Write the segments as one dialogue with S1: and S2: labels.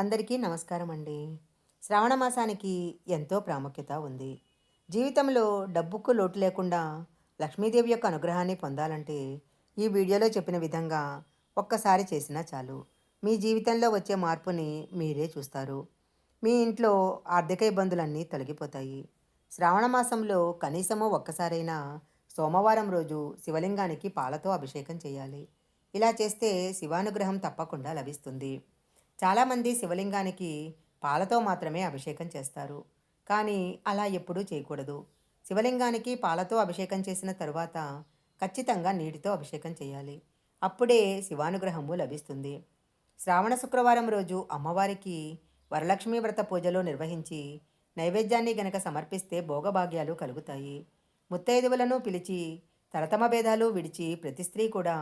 S1: అందరికీ నమస్కారం అండి శ్రావణ మాసానికి ఎంతో ప్రాముఖ్యత ఉంది. జీవితంలో డబ్బుకు లోటు లేకుండా లక్ష్మీదేవి యొక్క అనుగ్రహాన్ని పొందాలంటే ఈ వీడియోలో చెప్పిన విధంగా ఒక్కసారి చేసినా చాలు. మీ జీవితంలో వచ్చే మార్పుని మీరే చూస్తారు. మీ ఇంట్లో ఆర్థిక ఇబ్బందులన్నీ తొలగిపోతాయి. శ్రావణ మాసంలో కనీసము ఒక్కసారైనా సోమవారం రోజు శివలింగానికి పాలతో అభిషేకం చేయాలి. ఇలా చేస్తే శివానుగ్రహం తప్పకుండా లభిస్తుంది. చాలామంది శివలింగానికి పాలతో మాత్రమే అభిషేకం చేస్తారు. కానీ అలా ఎప్పుడూ చేయకూడదు. శివలింగానికి పాలతో అభిషేకం చేసిన తరువాత ఖచ్చితంగా నీటితో అభిషేకం చేయాలి. అప్పుడే శివానుగ్రహము లభిస్తుంది. శ్రావణ శుక్రవారం రోజు అమ్మవారికి వరలక్ష్మీ వ్రత పూజలో నిర్వహించి నైవేద్యాన్ని గనక సమర్పిస్తే భోగభాగ్యాలు కలుగుతాయి. ముత్తైదువులను పిలిచి తరతమ భేదాలు విడిచి ప్రతి స్త్రీ కూడా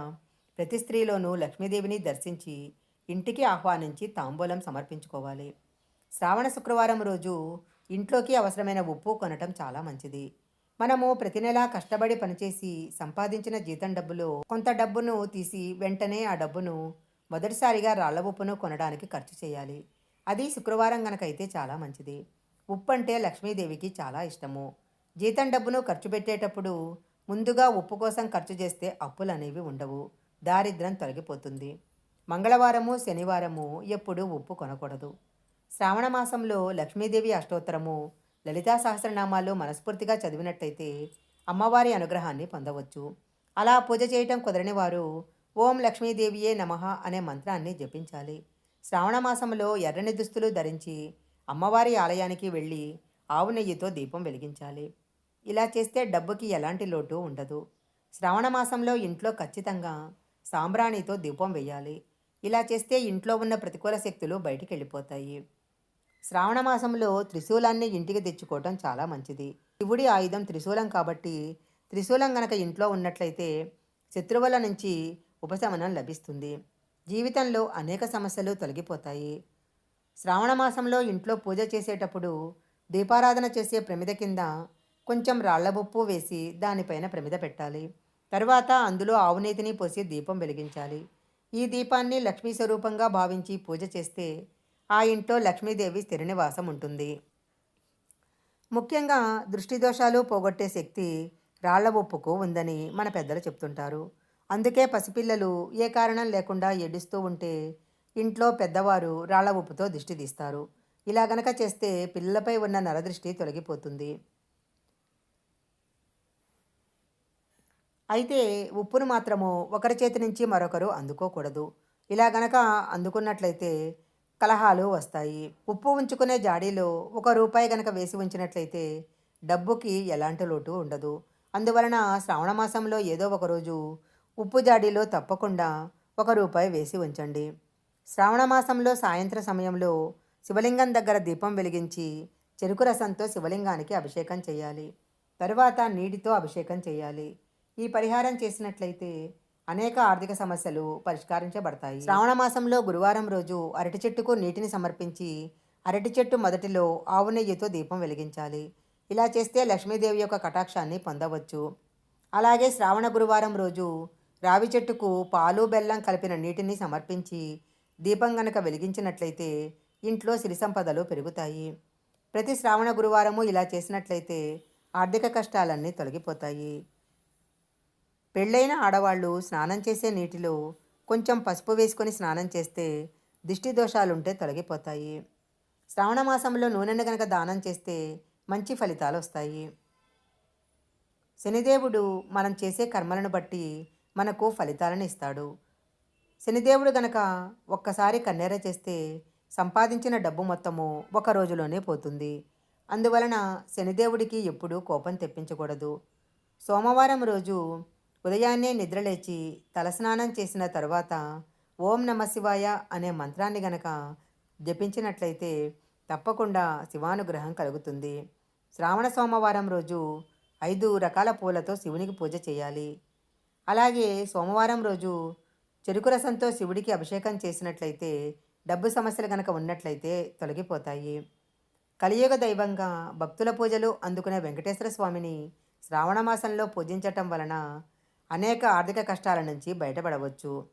S1: ప్రతి స్త్రీలోనూ లక్ష్మీదేవిని దర్శించి ఇంటికి ఆహ్వానించి తాంబూలం సమర్పించుకోవాలి. శ్రావణ శుక్రవారం రోజు ఇంట్లోకి అవసరమైన ఉప్పు కొనటం చాలా మంచిది. మనము ప్రతి నెలా కష్టపడి పనిచేసి సంపాదించిన జీతం డబ్బులో కొంత డబ్బును తీసి వెంటనే ఆ డబ్బును మొదటిసారిగా రాళ్ళ ఉప్పును కొనడానికి ఖర్చు చేయాలి. అది శుక్రవారం గనకైతే చాలా మంచిది. ఉప్పు అంటే లక్ష్మీదేవికి చాలా ఇష్టము. జీతం డబ్బును ఖర్చు పెట్టేటప్పుడు ముందుగా ఉప్పు కోసం ఖర్చు చేస్తే అప్పులు అనేవి ఉండవు. దారిద్ర్యం తొలగిపోతుంది. మంగళవారము శనివారము ఎప్పుడూ ఉప్పు కొనకూడదు. శ్రావణ మాసంలో లక్ష్మీదేవి అష్టోత్తరము లలితా సహస్రనామాలు మనస్ఫూర్తిగా చదివినట్టయితే అమ్మవారి అనుగ్రహాన్ని పొందవచ్చు. అలా పూజ చేయటం కుదరని వారు ఓం లక్ష్మీదేవియే నమః అనే మంత్రాన్ని జపించాలి. శ్రావణ మాసంలో ఎర్రని దుస్తులు ధరించి అమ్మవారి ఆలయానికి వెళ్ళి ఆవు నెయ్యితో దీపం వెలిగించాలి. ఇలా చేస్తే డబ్బుకి ఎలాంటి లోటు ఉండదు. శ్రావణ మాసంలో ఇంట్లో ఖచ్చితంగా సాంబ్రాణితో దీపం వేయాలి ఇలా చేస్తే ఇంట్లో ఉన్న ప్రతికూల శక్తులు బయటికి వెళ్ళిపోతాయి శ్రావణ మాసంలో త్రిశూలాన్ని ఇంటికి తెచ్చుకోవటం చాలా మంచిది. శివుడి ఆయుధం త్రిశూలం కాబట్టి త్రిశూలం గనక ఇంట్లో ఉన్నట్లయితే శత్రువుల నుంచి ఉపశమనం లభిస్తుంది. జీవితంలో అనేక సమస్యలు తొలగిపోతాయి. శ్రావణ మాసంలో ఇంట్లో పూజ చేసేటప్పుడు దీపారాధన చేసే ప్రమిద కింద కొంచెం రాళ్ళబుప్పు వేసి దానిపైన ప్రమిద పెట్టాలి. తర్వాత అందులో ఆవునేతిని పోసి దీపం వెలిగించాలి. ఈ దీపాన్ని లక్ష్మీ స్వరూపంగా భావించి పూజ చేస్తే ఆ ఇంట్లో లక్ష్మీదేవి స్థిర నివాసం ఉంటుంది. ముఖ్యంగా దృష్టి దోషాలు పోగొట్టే శక్తి రాళ్ళ ఉప్పుకు ఉందని మన పెద్దలు చెప్తుంటారు. అందుకే పసిపిల్లలు ఏ కారణం లేకుండా ఏడుస్తూ ఉంటే ఇంట్లో పెద్దవారు రాళ్ళ ఉప్పుతో దిష్టి తీస్తారు. ఇలా గనక చేస్తే పిల్లలపై ఉన్న నరదృష్టి తొలగిపోతుంది. అయితే ఉప్పును మాత్రము ఒకరి చేతి నుంచి మరొకరు అందుకోకూడదు. ఇలా గనక అందుకున్నట్లయితే కలహాలు వస్తాయి. ఉప్పు ఉంచుకునే జాడీలో ఒక రూపాయి గనక వేసి ఉంచినట్లయితే డబ్బుకి ఎలాంటి లోటు ఉండదు. అందువలన శ్రావణ మాసంలో ఏదో ఒకరోజు ఉప్పు జాడీలో తప్పకుండా ఒక రూపాయి వేసి ఉంచండి. శ్రావణ మాసంలో సమయంలో శివలింగం దగ్గర దీపం వెలిగించి చెరుకు రసంతో శివలింగానికి అభిషేకం చేయాలి. తరువాత నీటితో అభిషేకం చేయాలి. ఈ పరిహారం చేసినట్లయితే అనేక ఆర్థిక సమస్యలు పరిష్కరించబడతాయి. శ్రావణ మాసంలో గురువారం రోజు అరటి చెట్టుకు నీటిని సమర్పించి అరటి చెట్టు మొదటిలో ఆవు నెయ్యితో దీపం వెలిగించాలి. ఇలా చేస్తే లక్ష్మీదేవి యొక్క కటాక్షాన్ని పొందవచ్చు. అలాగే శ్రావణ గురువారం రోజు రావి చెట్టుకు పాలు బెల్లం కలిపిన నీటిని సమర్పించి దీపం గనక వెలిగించినట్లయితే ఇంట్లో సిరి సంపదలు పెరుగుతాయి. ప్రతి శ్రావణ గురువారము ఇలా చేసినట్లయితే ఆర్థిక కష్టాలన్నీ తొలగిపోతాయి. పెళ్ళైన ఆడవాళ్ళు స్నానం చేసే నీటిలో కొంచెం పసుపు వేసుకొని స్నానం చేస్తే దిష్టి దోషాలుంటే తొలగిపోతాయి. శ్రావణ మాసంలో నూనెను కనుక దానం చేస్తే మంచి ఫలితాలు వస్తాయి. శనిదేవుడు మనం చేసే కర్మలను బట్టి మనకు ఫలితాలను ఇస్తాడు. శనిదేవుడు గనక ఒక్కసారి కన్నెర చేస్తే సంపాదించిన డబ్బు మొత్తము ఒక రోజులోనే పోతుంది. అందువలన శనిదేవుడికి ఎప్పుడూ కోపం తెప్పించకూడదు. సోమవారం రోజు ఉదయాన్నే నిద్రలేచి తలస్నానం చేసిన తరువాత ఓం నమ శివాయ అనే మంత్రాన్ని గనక జపించినట్లయితే తప్పకుండా శివానుగ్రహం కలుగుతుంది. శ్రావణ సోమవారం రోజు ఐదు రకాల పూలతో శివునికి పూజ చేయాలి. అలాగే సోమవారం రోజు చెరుకు రసంతో శివుడికి అభిషేకం చేసినట్లయితే డబ్బు సమస్యలు కనుక ఉన్నట్లయితే తొలగిపోతాయి. కలియుగ దైవంగా భక్తుల పూజలు అందుకునే వెంకటేశ్వర స్వామిని శ్రావణ మాసంలో పూజించటం వలన అనేక ఆర్థిక కష్టాల నుంచి బయటపడవచ్చు.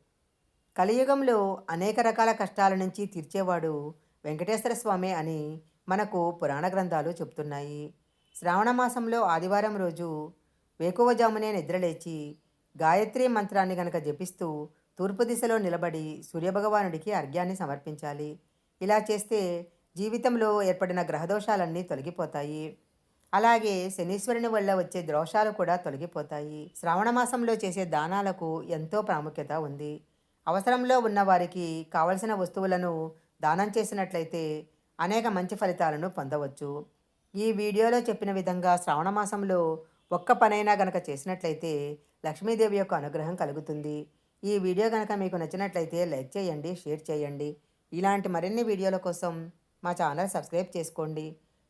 S1: కలియుగంలో అనేక రకాల కష్టాల నుంచి తీర్చేవాడు వెంకటేశ్వర స్వామి అని మనకు పురాణ గ్రంథాలు చెప్తున్నాయి. శ్రావణ మాసంలో ఆదివారం రోజు వేకువజామునే నిద్రలేచి గాయత్రి మంత్రాన్ని గనక జపిస్తూ తూర్పు దిశలో నిలబడి సూర్యభగవానుడికి అర్ఘ్యాన్ని సమర్పించాలి. ఇలా చేస్తే జీవితంలో ఏర్పడిన గ్రహదోషాలన్నీ తొలగిపోతాయి. అలాగే శనీశ్వరుని వల్ల వచ్చే దోషాలు కూడా తొలగిపోతాయి. శ్రావణ మాసంలో చేసే దానాలకు ఎంతో ప్రాముఖ్యత ఉంది. అవసరంలో ఉన్న వారికి కావలసిన వస్తువులను దానం చేసినట్లయితే అనేక మంచి ఫలితాలను పొందవచ్చు. ఈ వీడియోలో చెప్పిన విధంగా శ్రావణ మాసంలో ఒక్క పనైనా గనక చేసినట్లయితే లక్ష్మీదేవి యొక్క అనుగ్రహం కలుగుతుంది. ఈ వీడియో కనుక మీకు నచ్చినట్లయితే లైక్ చేయండి షేర్ చేయండి. ఇలాంటి మరిన్ని వీడియోల కోసం మా ఛానల్ సబ్స్క్రైబ్ చేసుకోండి.